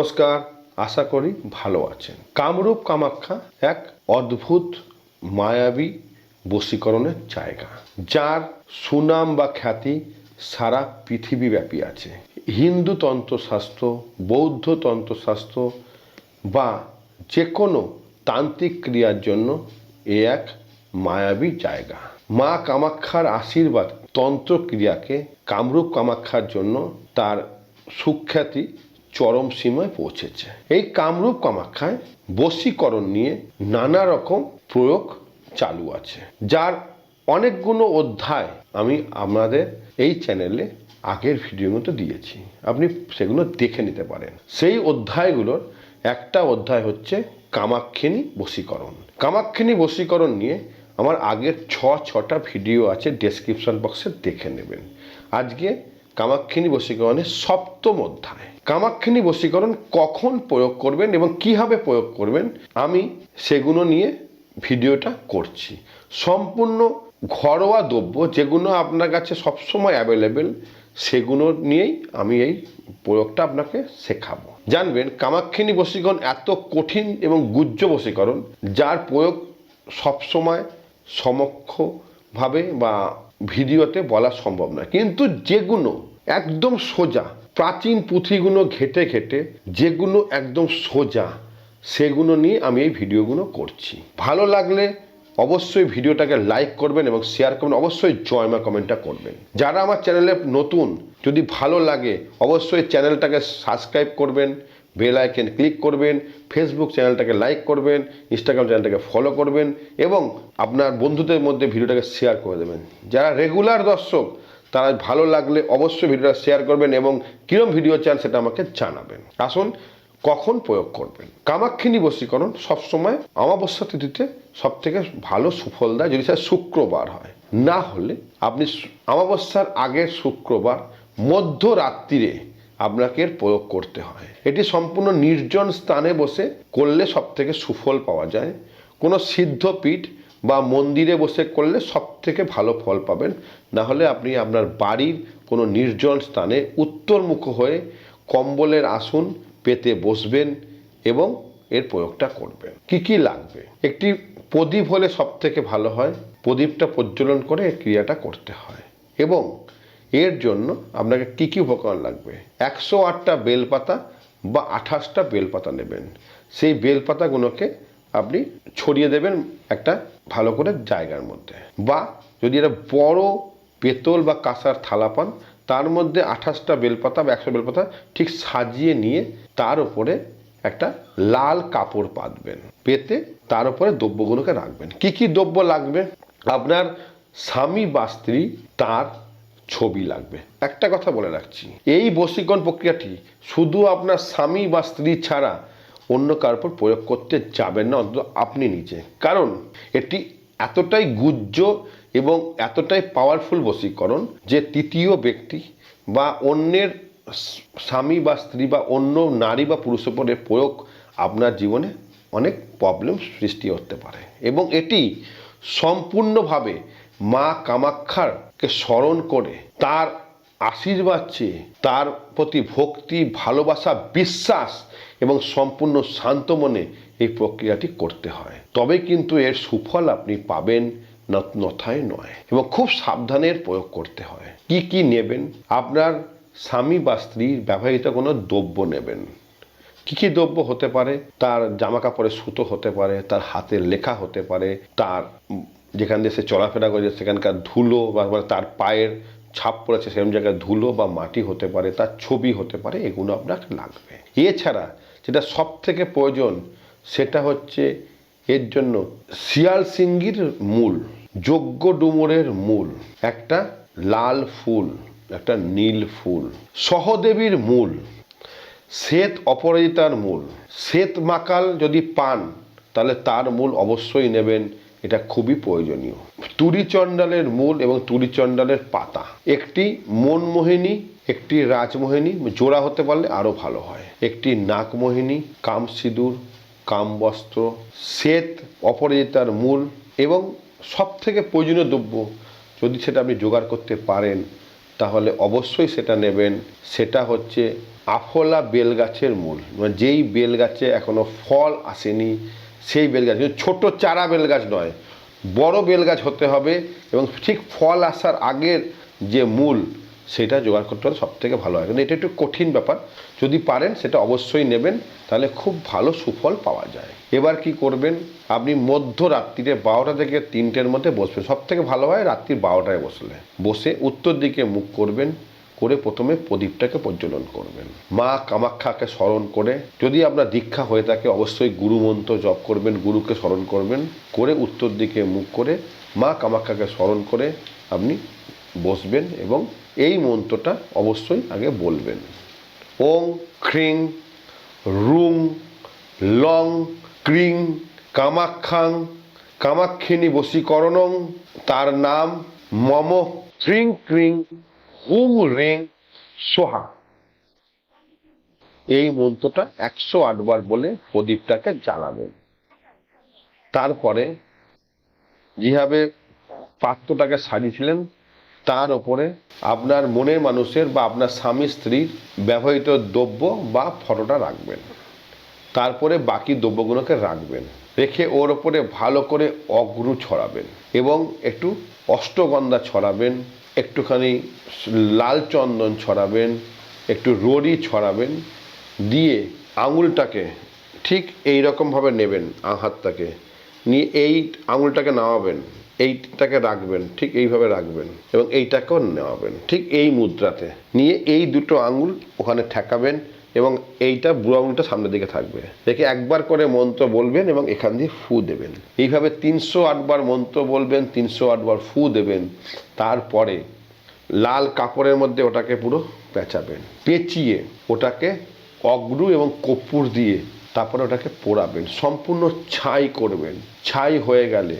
নমস্কার, আশা করি ভালো আছেন। কামরূপ কামাখ্যা এক অদ্ভুত, মায়াবী বশীকরণের জায়গা, যার সুনাম বা খ্যাতি সারা পৃথিবীব্যাপী আছে। হিন্দু তন্ত্রশাস্ত্র, বৌদ্ধ তন্ত্রশাস্ত্র বা যে কোনো তান্ত্রিক ক্রিয়ার জন্য এ এক মায়াবী জায়গা। মা কামাখ্যার আশীর্বাদ তন্ত্র ক্রিয়াকে কামরূপ কামাখ্যার জন্য তার সুখ্যাতি চরম সীমায় পৌঁছেছে। এই কামরূপ কামাখ্যায় বশীকরণ নিয়ে নানা রকম প্রয়োগ চালু আছে। যার অনেকগুলো অধ্যায় আমি আপনাদের এই চ্যানেলে আগের ভিডিওর মতো দিয়েছি। আপনি সেগুলো দেখে নিতে পারেন। সেই অধ্যায়গুলোর একটা অধ্যায় হচ্ছে কামাক্ষিনী বশীকরণ। কামাক্ষিনী বশীকরণ নিয়ে আমার আগের ছ, ছটা ভিডিও আছে ডেসক্রিপশন বক্সে দেখে নেবেন। আজকে কামাক্ষিনী বশীকরণের সপ্তম অধ্যায়। কামাক্ষিনী বশীকরণ কখন প্রয়োগ করবেন এবং কীভাবে প্রয়োগ করবেন, আমি সেগুলো নিয়ে ভিডিওটা করছি। সম্পূর্ণ ঘরোয়া দ্রব্য যেগুলো আপনার কাছে সবসময় অ্যাভেলেবেল সেগুলো নিয়েই আমি এই প্রয়োগটা আপনাকে শেখাবো। জানবেন কামাক্ষিনী বশীকরণ এত কঠিন এবং গুজ্জ বশীকরণ, যার প্রয়োগ সবসময় সমক্ষভাবে বা ভিডিওতে বলা সম্ভব নয়। কিন্তু যেগুলো একদম সোজা। প্রাচীন পুঁথিগুলো ঘেটে ঘেটে যেগুলো একদম সোজা, সেগুলো নিয়ে আমি এই ভিডিওগুলো করছি। ভালো লাগলে অবশ্যই ভিডিওটাকে লাইক করবেন এবং শেয়ার করবেন, অবশ্যই জয়মা কমেন্টটা করবেন। যারা আমার চ্যানেলে নতুন, যদি ভালো লাগে, অবশ্যই চ্যানেলটাকে সাবস্ক্রাইব করবেন বেল আইকন ক্লিক করবেন ফেসবুক চ্যানেলটাকে লাইক করবেন ইনস্টাগ্রাম চ্যানেলটাকে ফলো করবেন এবং আপনার বন্ধুদের মধ্যে ভিডিওটাকে শেয়ার করে দেবেন। যারা রেগুলার দর্শক তারা ভালো লাগলে অবশ্যই ভিডিওটা শেয়ার করবেন এবং কীরকম ভিডিও চান সেটা আমাকে জানাবেন। আসুন, কখন প্রয়োগ করবেন? কামাক্ষিনী বশীকরণ সবসময় অমাবস্যা তিথিতে সব থেকে ভালো সুফল দেয় যদি সেটা শুক্রবার হয়। না হলে আপনি অমাবস্যার আগের শুক্রবার মধ্যরাত্রিরে আপনাকে প্রয়োগ করতে হয়। এটি সম্পূর্ণ নির্জন স্থানে বসে করলে সব থেকে সুফল পাওয়া যায়। কোনো সিদ্ধপীঠ বা মন্দিরে বসে করলে সব থেকে ভালো ফল পাবেন। না হলে আপনি আপনার বাড়ির কোনো নির্জন স্থানে উত্তরমুখ হয়ে কম্বলের আসন পেতে বসবেন এবং এর প্রয়োগটা করবেন। কি কি লাগবে? একটি প্রদীপ হলে সব থেকে ভালো হয়। প্রদীপটা প্রজ্বলন করে ক্রিয়াটা করতে হয়। এবং এর জন্য আপনাকে কি কি উপকরণ লাগবে? একশো আটটা বেলপাতা বা আঠাশটা বেলপাতা নেবেন। সেই বেলপাতাগুলোকে আপনি ছড়িয়ে দেবেন একটা ভালো করে জায়গার মধ্যে। বা যদি এটা বড় পেতল বা কাঁসার থালা পান, তার মধ্যে আঠাশটা বেলপাতা বা একশো বেলপাতা ঠিক সাজিয়ে নিয়ে তার উপরে একটা লাল কাপড় পাতবেন। পেতে তার উপরে দ্রব্যগুলোকে রাখবেন। কি কি দ্রব্য লাগবে? আপনার স্বামী বা স্ত্রী তার ছবি লাগবে। একটা কথা বলে রাখছি, এই বশীকরণ প্রক্রিয়াটি শুধু আপনার স্বামী বা স্ত্রী ছাড়া অন্য কারোর উপর প্রয়োগ করতে যাবেন না, অন্তত আপনি নিজে। কারণ এটি এতটাই গুজ্জ এবং এতটাই পাওয়ারফুল বশীকরণ যে তৃতীয় ব্যক্তি বা অন্যের স্বামী বা স্ত্রী বা অন্য নারী বা পুরুষ উপর এর প্রয়োগ আপনার জীবনে অনেক প্রবলেম সৃষ্টি করতে পারে। এবং এটি সম্পূর্ণভাবে মা কামাক্ষারকে স্মরণ করে তার আশীর্বাদ চেয়ে তার প্রতি ভক্তি, ভালোবাসা, বিশ্বাস এবং সম্পূর্ণ শান্ত মনে এই প্রক্রিয়াটি করতে হয়। তবে কিন্তু এর সুফল আপনি পাবেন নথায় নয় এবং খুব সাবধানের প্রয়োগ করতে হয়। কি কি নেবেন? আপনার স্বামী বা স্ত্রীর ব্যবহৃত কোনো দ্রব্য নেবেন। কী কী দ্রব্য হতে পারে? তার জামা কাপড়ের সুতো হতে পারে, তার হাতের লেখা হতে পারে, তার যেখান দিয়ে সে চলাফেরা করেছে সেখানকার ধুলো বা তার পায়ের ছাপ পড়েছে, সেরকম জায়গায় ধুলো বা মাটি হতে পারে, তার ছবি হতে পারে, এগুলো আপনার লাগবে। এছাড়া যেটা সব থেকে প্রয়োজন সেটা হচ্ছে এর জন্য শিয়াল সিঙ্গির মূল, যোগ্য ডুমুরের মূল, একটা লাল ফুল, একটা নীল ফুল, সহদেবীর মূল, শ্বেত অপরাজিতার মূল, শ্বেত মাকাল যদি পান তাহলে তার মূল অবশ্যই নেবেন। এটা খুবই প্রয়োজনীয়। তুরিচণ্ডালের মূল এবং তুরিচণ্ডালের পাতা। একটি মনমোহিনী, একটি রাজমোহিনী, জোড়া হতে পারলে আরও ভালো হয়। একটি নাকমোহিনী কাম সিঁদুর, কাম বস্ত্র, শ্বেত, অপরাজিতার মূল এবং সব থেকে প্রয়োজনীয় দ্রব্য, যদি সেটা আপনি জোগাড় করতে পারেন, তাহলে অবশ্যই সেটা নেবেন। সেটা হচ্ছে আফলা বেল গাছের মূল। মানে যেই বেল গাছে এখনও ফল আসেনি সেই বেল গাছ কিন্তু ছোট চারা বেল গাছ নয়, বড় বেল গাছ হতে হবে এবং ঠিক ফল আসার আগের যে মূল, সেটা জোগাড় করতে হলে সব থেকে ভালো হয়। কিন্তু এটা একটু কঠিন ব্যাপার, যদি পারেন সেটা অবশ্যই নেবেন, তাহলে খুব ভালো সুফল পাওয়া যায়। এবার কি করবেন? আপনি মধ্যরাত্রিরে বারোটা থেকে তিনটের মধ্যে বসবেন। সব থেকে ভালো হয় রাত্রির বারোটায় বসলে। বসে উত্তর দিকে মুখ করবেন করে প্রথমে প্রদীপটাকে প্রজ্বলন করবেন। মা কামাখ্যাকে স্মরণ করে, যদি আপনার দীক্ষা হয়ে থাকে, অবশ্যই গুরু মন্ত্র জপ করবেন, গুরুকে স্মরণ করবেন, করে উত্তর দিকে মুখ করে মা কামাখ্যাকে স্মরণ করে আপনি বসবেন এবং এই মন্ত্রটা অবশ্যই আগে বলবেন। ওং খ্রিং রুং, লং, ক্রিং, কামাখ্যাং কামাক্ষিনী বশীকরণং, তার নাম মম। ক্রিং ক্রিং হুং রেং সোহা। এই মন্ত্রটা একশো আটবার বলে প্রদীপটাকে জ্বালাবেন। তারপরে যেভাবে পাত্রটাকে সাজিয়েছিলেন, তার ওপরে আপনার মনের মানুষের বা আপনার স্বামী স্ত্রীর ব্যবহৃত দ্রব্য বা ফটোটা রাখবেন। তারপরে বাকি দ্রব্যগুলোকে রাখবেন। রেখে ওর ওপরে ভালো করে অগ্রু ছড়াবেন এবং একটু অষ্টগন্ধা ছড়াবেন। একটুখানি লাল চন্দন ছড়াবেন, একটু রড়ি ছড়াবেন, দিয়ে আঙুলটাকে ঠিক এই রকমভাবে নেবেন হাতটাকে নিয়ে এই আঙুলটাকে নামাবেন, এইটাকে রাখবেন, ঠিক এইভাবে রাখবেন এবং এইটাকেও নেওয়াবেন ঠিক এই মুদ্রাতে। নিয়ে এই দুটো আঙুল ওখানে ঠেকাবেন এবং এইটা আঙুলটা সামনের দিকে থাকবে। দেখে একবার করে মন্ত্র বলবেন এবং এখান দিয়ে ফু দেবেন। এইভাবে তিনশো আটবার মন্ত্র বলবেন, তিনশো আটবার ফু দেবেন। তারপরে লাল কাপড়ের মধ্যে ওটাকে পুরো পেঁচাবেন। পেঁচিয়ে ওটাকে অগ্রু এবং কর্পূর দিয়ে তারপরে ওটাকে পোড়াবেন। সম্পূর্ণ ছাই করবেন। ছাই হয়ে গেলে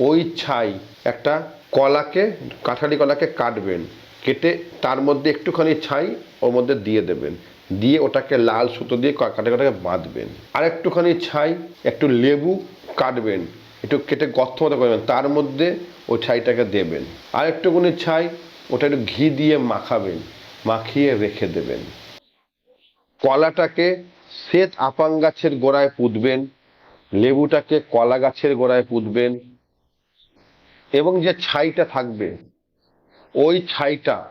ওই ছাই একটা কলাকে, কাঁঠালি কলাকে কাটবেন। কেটে তার মধ্যে একটুখানি ছাই ওর মধ্যে দিয়ে দেবেন। দিয়ে ওটাকে লাল সুতো দিয়ে কাটে কাটাকে বাঁধবেন। আর একটুখানি ছাই, একটু লেবু কাটবেন। একটু কেটে গর্ত মতো করবেন তার মধ্যে ওই ছাইটাকে দেবেন। আর একটুখানি ছাই, ওটা একটু ঘি দিয়ে মাখাবেন, মাখিয়ে রেখে দেবেন। কলাটাকে শ্বেত আপাং গাছের গোড়ায় পুঁতবেন, লেবুটাকে কলা গাছের গোড়ায় পুঁতবেন এবং যে ছাইটা থাকবে, ওই ছাইটা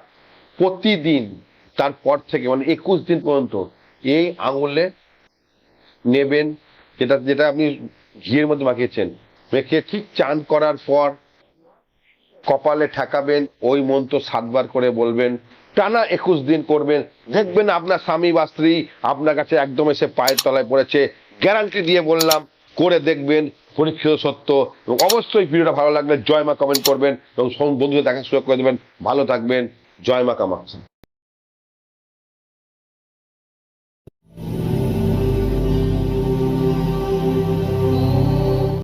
প্রতিদিন তারপর থেকে মানে একুশ দিন পর্যন্ত এই আঙুলে নেবেন, যেটা যেটা আপনি ঘিয়ের মধ্যে মাখিয়েছেন। মেখে ঠিক চান করার পর কপালে ঠেকাবেন, ওই মন্ত্র সাতবার করে বলবেন, টানা একুশ দিন করবেন। দেখবেন আপনার স্বামী বা স্ত্রী আপনার কাছে একদম এসে পায়ের তলায় পড়েছে, গ্যারান্টি দিয়ে বললাম, করে দেখবেন, পরীক্ষিত সত্য। এবং অবশ্যই ভিডিওটা ভালো লাগলে জয় মা কমেন্ট করবেন এবং বন্ধুদের দেখা সুযোগ করে দেবেন। ভালো থাকবেন, জয় মা কামাখ্যা